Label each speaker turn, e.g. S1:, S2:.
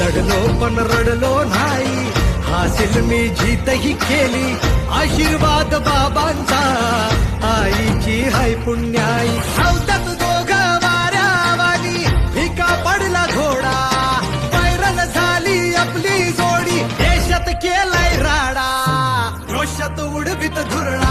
S1: लढलो पण रडलो नाही. हासिल मी जीतही केली. आशीर्वाद बाबांचा. आईची हाय पुण्याई. अवतात दोघ वाऱ्यावाली भिका पडला घोडा. व्हायरल झाली आपली जोडी. देशात केलाय राडा. रोषात उडवित धुरणा